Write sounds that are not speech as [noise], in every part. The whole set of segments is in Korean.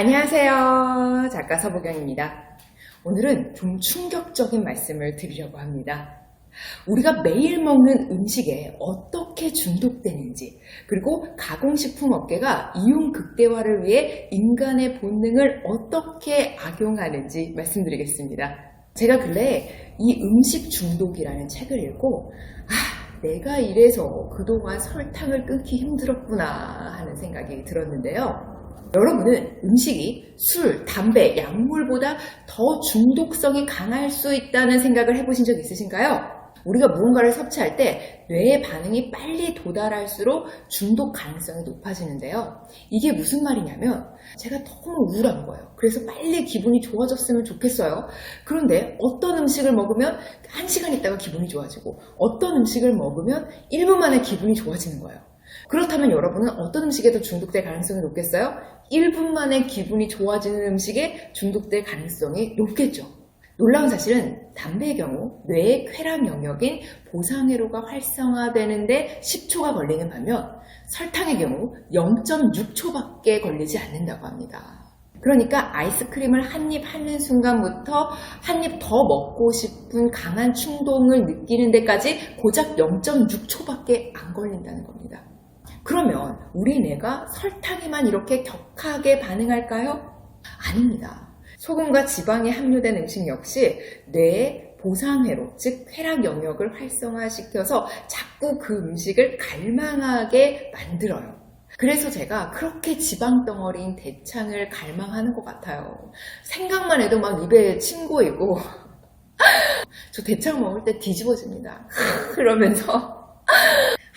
안녕하세요. 작가 서보경입니다. 오늘은 좀 충격적인 말씀을 드리려고 합니다. 우리가 매일 먹는 음식에 어떻게 중독되는지, 그리고 가공식품 업계가 이용 극대화를 위해 인간의 본능을 어떻게 악용하는지 말씀드리겠습니다. 제가 근래에 이 음식 중독이라는 책을 읽고, 아, 내가 이래서 그동안 설탕을 끊기 힘들었구나 하는 생각이 들었는데요. 여러분은 음식이 술, 담배, 약물보다 더 중독성이 강할 수 있다는 생각을 해보신 적 있으신가요? 우리가 무언가를 섭취할 때 뇌의 반응이 빨리 도달할수록 중독 가능성이 높아지는데요. 이게 무슨 말이냐면 제가 너무 우울한 거예요. 그래서 빨리 기분이 좋아졌으면 좋겠어요. 그런데 어떤 음식을 먹으면 1시간 있다가 기분이 좋아지고 어떤 음식을 먹으면 1분 만에 기분이 좋아지는 거예요. 그렇다면 여러분은 어떤 음식에 더 중독될 가능성이 높겠어요? 1분 만에 기분이 좋아지는 음식에 중독될 가능성이 높겠죠. 놀라운 사실은 담배의 경우 뇌의 쾌락 영역인 보상회로가 활성화되는데 10초가 걸리는 반면 설탕의 경우 0.6초밖에 걸리지 않는다고 합니다. 그러니까 아이스크림을 한 입 하는 순간부터 한 입 더 먹고 싶은 강한 충동을 느끼는 데까지 고작 0.6초밖에 안 걸린다는 겁니다. 그러면 우리 뇌가 설탕에만 이렇게 격하게 반응할까요? 아닙니다. 소금과 지방이 함유된 음식 역시 뇌의 보상회로, 즉 쾌락 영역을 활성화시켜서 자꾸 그 음식을 갈망하게 만들어요. 그래서 제가 그렇게 지방 덩어리인 대창을 갈망하는 것 같아요. 생각만 해도 막 입에 침 고이고 [laughs] 저 대창 먹을 때 뒤집어집니다. [laughs] 그러면서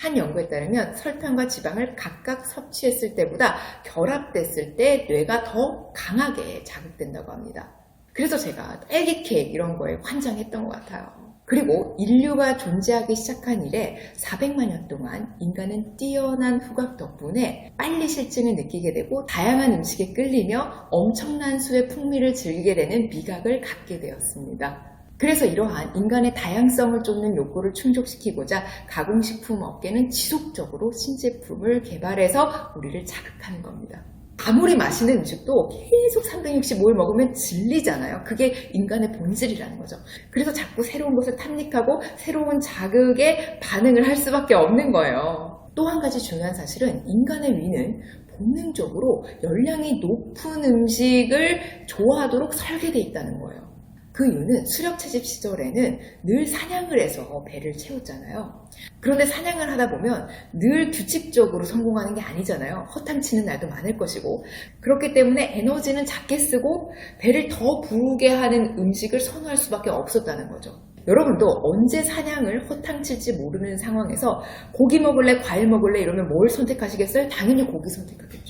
한 연구에 따르면 설탕과 지방을 각각 섭취했을 때보다 결합됐을 때 뇌가 더 강하게 자극된다고 합니다. 그래서 제가 딸기 케이크 이런 거에 환장했던 것 같아요. 그리고 인류가 존재하기 시작한 이래 400만 년 동안 인간은 뛰어난 후각 덕분에 빨리 실증을 느끼게 되고 다양한 음식에 끌리며 엄청난 수의 풍미를 즐기게 되는 미각을 갖게 되었습니다. 그래서 이러한 인간의 다양성을 쫓는 욕구를 충족시키고자 가공식품 업계는 지속적으로 신제품을 개발해서 우리를 자극하는 겁니다. 아무리 맛있는 음식도 계속 365일 먹으면 질리잖아요. 그게 인간의 본질이라는 거죠. 그래서 자꾸 새로운 것을 탐닉하고 새로운 자극에 반응을 할 수밖에 없는 거예요. 또 한 가지 중요한 사실은 인간의 위는 본능적으로 열량이 높은 음식을 좋아하도록 설계되어 있다는 거예요. 그 이유는 수렵 채집 시절에는 늘 사냥을 해서 배를 채웠잖아요. 그런데 사냥을 하다 보면 늘 규칙적으로 성공하는 게 아니잖아요. 허탕치는 날도 많을 것이고. 그렇기 때문에 에너지는 작게 쓰고 배를 더 부르게 하는 음식을 선호할 수밖에 없었다는 거죠. 여러분도 언제 사냥을 허탕칠지 모르는 상황에서 고기 먹을래, 과일 먹을래 이러면 뭘 선택하시겠어요? 당연히 고기 선택하겠죠.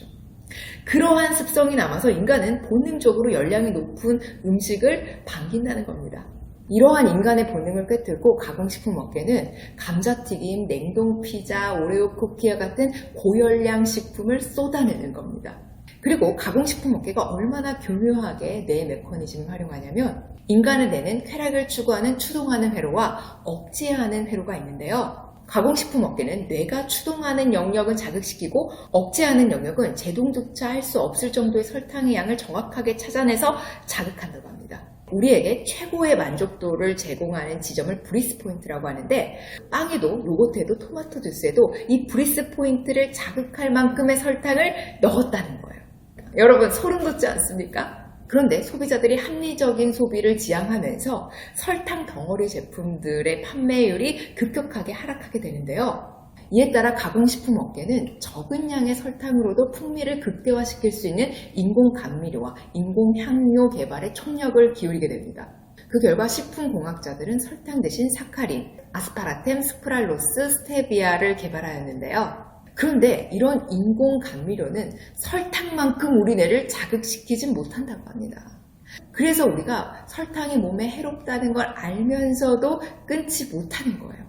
그러한 습성이 남아서 인간은 본능적으로 열량이 높은 음식을 반긴다는 겁니다. 이러한 인간의 본능을 꿰뚫고 가공식품 업계는 감자튀김, 냉동 피자, 오레오 쿠키와 같은 고열량 식품을 쏟아내는 겁니다. 그리고 가공식품 업계가 얼마나 교묘하게 뇌 메커니즘을 활용하냐면 인간의 뇌는 쾌락을 추구하는 추동하는 회로와 억제하는 회로가 있는데요. 가공식품 업계는 뇌가 추동하는 영역은 자극시키고 억제하는 영역은 제동조차 할 수 없을 정도의 설탕의 양을 정확하게 찾아내서 자극한다고 합니다. 우리에게 최고의 만족도를 제공하는 지점을 브리스 포인트라고 하는데 빵에도 요거트에도 토마토 주스에도 이 브리스 포인트를 자극할 만큼의 설탕을 넣었다는 거예요. 여러분 소름 돋지 않습니까? 그런데 소비자들이 합리적인 소비를 지향하면서 설탕 덩어리 제품들의 판매율이 급격하게 하락하게 되는데요. 이에 따라 가공식품 업계는 적은 양의 설탕으로도 풍미를 극대화시킬 수 있는 인공 감미료와 인공 향료 개발에 총력을 기울이게 됩니다. 그 결과 식품공학자들은 설탕 대신 사카린, 아스파라템, 스프랄로스, 스테비아를 개발하였는데요. 그런데 이런 인공 감미료는 설탕만큼 우리 뇌를 자극시키진 못한다고 합니다. 그래서 우리가 설탕이 몸에 해롭다는 걸 알면서도 끊지 못하는 거예요.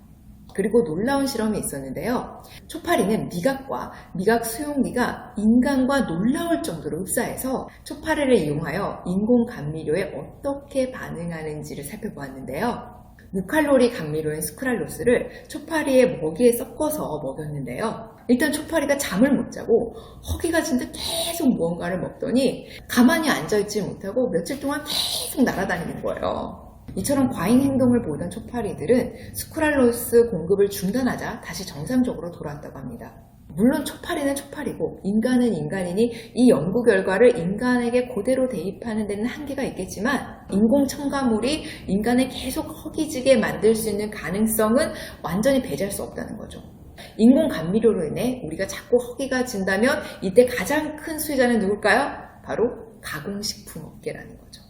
그리고 놀라운 실험이 있었는데요. 초파리는 미각과 미각 수용기가 인간과 놀라울 정도로 흡사해서 초파리를 이용하여 인공 감미료에 어떻게 반응하는지를 살펴보았는데요. 무칼로리 감미료인 스크랄로스를 초파리의 먹이에 섞어서 먹였는데요. 일단 초파리가 잠을 못 자고 허기가 진짜 계속 무언가를 먹더니 가만히 앉아있지 못하고 며칠 동안 계속 날아다니는 거예요. 이처럼 과잉 행동을 보이던 초파리들은 스크랄로스 공급을 중단하자 다시 정상적으로 돌아왔다고 합니다. 물론 초파리는 초파리고 인간은 인간이니 이 연구 결과를 인간에게 그대로 대입하는 데는 한계가 있겠지만 인공 첨가물이 인간을 계속 허기지게 만들 수 있는 가능성은 완전히 배제할 수 없다는 거죠. 인공 감미료로 인해 우리가 자꾸 허기가 진다면 이때 가장 큰 수혜자는 누굴까요? 바로 가공식품 업계라는 거죠.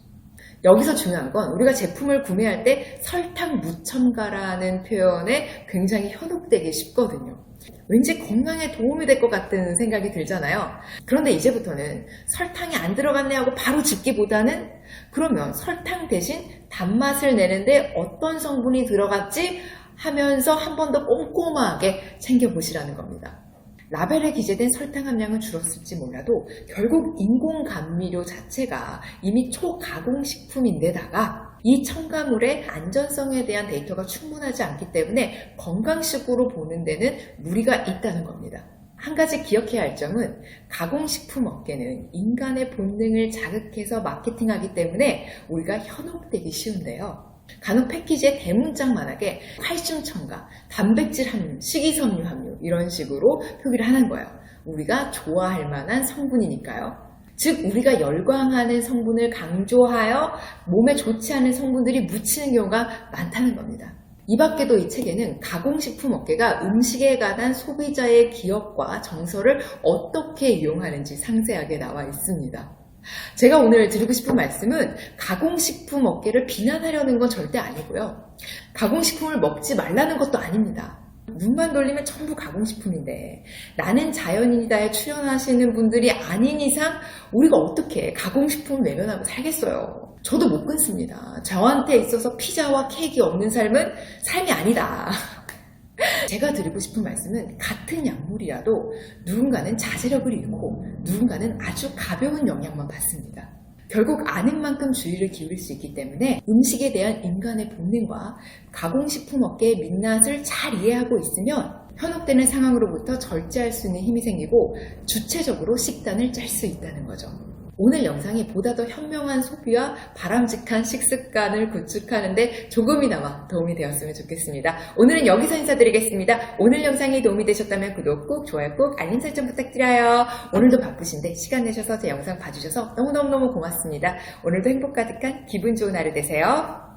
여기서 중요한 건 우리가 제품을 구매할 때 설탕 무첨가라는 표현에 굉장히 현혹되기 쉽거든요. 왠지 건강에 도움이 될 것 같은 생각이 들잖아요. 그런데 이제부터는 설탕이 안 들어갔네 하고 바로 집기보다는 그러면 설탕 대신 단맛을 내는데 어떤 성분이 들어갔지 하면서 한 번 더 꼼꼼하게 챙겨보시라는 겁니다. 라벨에 기재된 설탕 함량은 줄었을지 몰라도 결국 인공 감미료 자체가 이미 초가공식품인데다가 이 첨가물의 안전성에 대한 데이터가 충분하지 않기 때문에 건강식으로 보는 데는 무리가 있다는 겁니다. 한 가지 기억해야 할 점은 가공식품 업계는 인간의 본능을 자극해서 마케팅하기 때문에 우리가 현혹되기 쉬운데요. 간혹 패키지에 대문짝만하게 칼슘 첨가, 단백질 함유, 식이섬유 함유 이런 식으로 표기를 하는 거예요. 우리가 좋아할 만한 성분이니까요. 즉 우리가 열광하는 성분을 강조하여 몸에 좋지 않은 성분들이 묻히는 경우가 많다는 겁니다. 이 밖에도 이 책에는 가공식품 업계가 음식에 관한 소비자의 기억과 정서를 어떻게 이용하는지 상세하게 나와 있습니다. 제가 오늘 드리고 싶은 말씀은 가공식품 업계를 비난하려는 건 절대 아니고요. 가공식품을 먹지 말라는 것도 아닙니다. 눈만 돌리면 전부 가공식품인데 나는 자연인이다에 출연하시는 분들이 아닌 이상 우리가 어떻게 가공식품을 외면하고 살겠어요. 저도 못 끊습니다. 저한테 있어서 피자와 케이크 없는 삶은 삶이 아니다. [laughs] 제가 드리고 싶은 말씀은 같은 약물이라도 누군가는 자제력을 잃고 누군가는 아주 가벼운 영향만 받습니다. 결국 아는 만큼 주의를 기울일 수 있기 때문에 음식에 대한 인간의 본능과 가공식품 업계의 민낯을 잘 이해하고 있으면 현혹되는 상황으로부터 절제할 수 있는 힘이 생기고 주체적으로 식단을 짤 수 있다는 거죠. 오늘 영상이 보다 더 현명한 소비와 바람직한 식습관을 구축하는데 조금이나마 도움이 되었으면 좋겠습니다. 오늘은 여기서 인사드리겠습니다. 오늘 영상이 도움이 되셨다면 구독 꾹, 좋아요 꾹, 알림 설정 부탁드려요. 오늘도 바쁘신데 시간 내셔서 제 영상 봐주셔서 너무너무너무 고맙습니다. 오늘도 행복 가득한 기분 좋은 하루 되세요.